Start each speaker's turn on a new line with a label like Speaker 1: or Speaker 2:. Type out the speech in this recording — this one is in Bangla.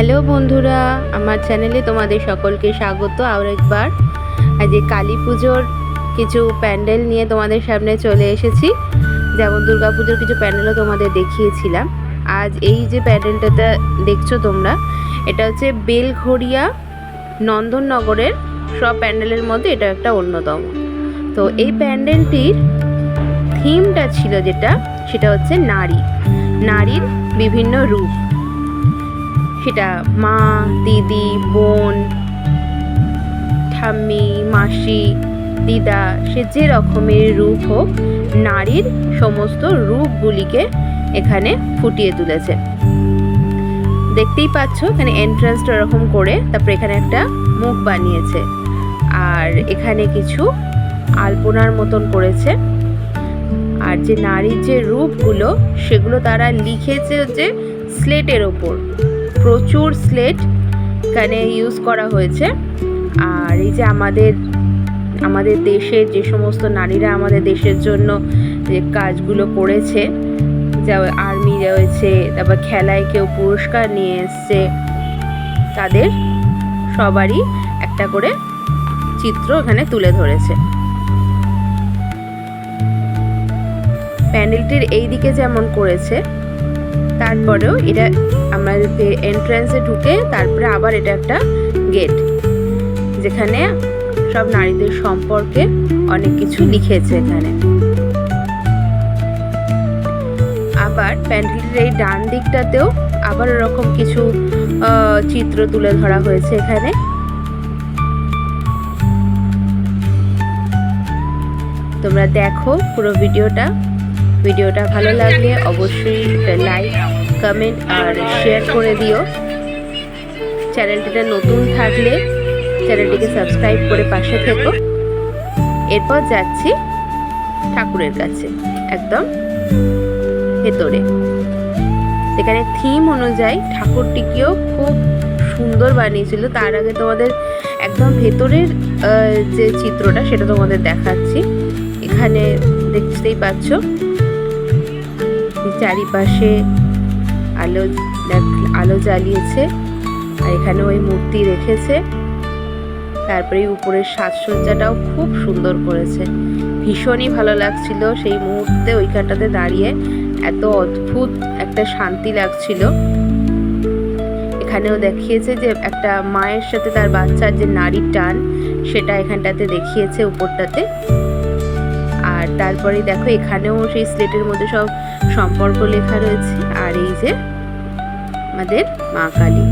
Speaker 1: হ্যালো বন্ধুরা, আমার চ্যানেলে তোমাদের সকলকে স্বাগত আর একবার। আজ এই কালী পুজোর কিছু প্যান্ডেল নিয়ে তোমাদের সামনে চলে এসেছি। যেমন দুর্গা পুজোর কিছু প্যান্ডেলও তোমাদের দেখিয়েছিলাম। আজ এই যে প্যান্ডেলটাতে দেখছ তোমরা, এটা হচ্ছে বেলঘড়িয়া নন্দননগরের সব প্যান্ডেলের মধ্যে এটা একটা অন্যতম। তো এই প্যান্ডেলটির থিমটা ছিল যেটা, সেটা হচ্ছে নারী। নারীর বিভিন্ন রূপ। সেটা মা, দিদি, বোন, ঠাম্মি, মাসি, দিদা, সে যে রকমের রূপ হোক, নারীর সমস্ত রূপগুলিকে এখানে ফুটিয়ে তুলেছে। দেখতেই পাচ্ছ, এখানে এন্ট্রান্সটা এরকম করে, তারপরে এখানে একটা মুখ বানিয়েছে। আর এখানে কিছু আলপনার মতন করেছে। আর যে নারীর যে রূপগুলো, সেগুলো তারা লিখেছে হচ্ছে স্লেটের ওপর। প্রচুর স্লেট এখানে ইউজ করা হয়েছে। আর এই যে আমাদের আমাদের দেশের যে সমস্ত নারীরা আমাদের দেশের জন্য যে কাজগুলো করেছে, যা আর্মি রয়েছে, তারপর খেলায় কেউ পুরস্কার নিয়ে এসছে, তাদের সবারই একটা করে চিত্র এখানে তুলে ধরেছে। প্যান্ডেলটির এই দিকে যেমন করেছে তারপরেও এটা আমাদের এন্ট্রান্সে ঢুকে তারপরে আবার এটা একটা গেট যেখানে সব নারীদের সম্পর্কে অনেক কিছু লিখেছে এখানে। আবার প্যান্ডেলটির এই ডান দিকটাতেও আবার এরকম কিছু চিত্র তুলে ধরা হয়েছে এখানে। তোমরা দেখো পুরো ভিডিওটা। ভিডিওটা ভালো লাগলে অবশ্যই লাইক কমেন্ট আর শেয়ার করে দিও। চ্যানেলটিতে নতুন থাকলে চ্যানেলটিকে সাবস্ক্রাইব করে পাশে থেকো। এরপর যাচ্ছি ঠাকুরের কাছে, একদম ভেতরে। এখানে থিম অনুযায়ী ঠাকুরটিকেও খুব সুন্দর বানিয়েছিল। তার আগে তোমাদের একদম ভেতরের যে চিত্রটা সেটা তোমাদের দেখাচ্ছি। এখানে দেখতেই পাচ্ছ চারিপাশে আলো আলো জ্বালিয়েছে আর এখানে ওই মূর্তি রেখেছে। তারপরে উপরের সাজসজ্জাটাও খুব সুন্দর করেছে। ভীষণই ভালো লাগছিল সেই মুহূর্তে ওইখানটাতে দাঁড়িয়ে। এত অদ্ভুত একটা শান্তি লাগছিল। এখানেও দেখিয়েছে যে একটা মায়ের সাথে তার বাচ্চার যে নারীর টান, সেটা এখানটাতে দেখিয়েছে উপরটাতে। তারপরে দেখো, এখানেও সেই স্লেটের মধ্যে সব সম্পর্ক লেখা রয়েছে। আর এই যে আমাদের মা কালী।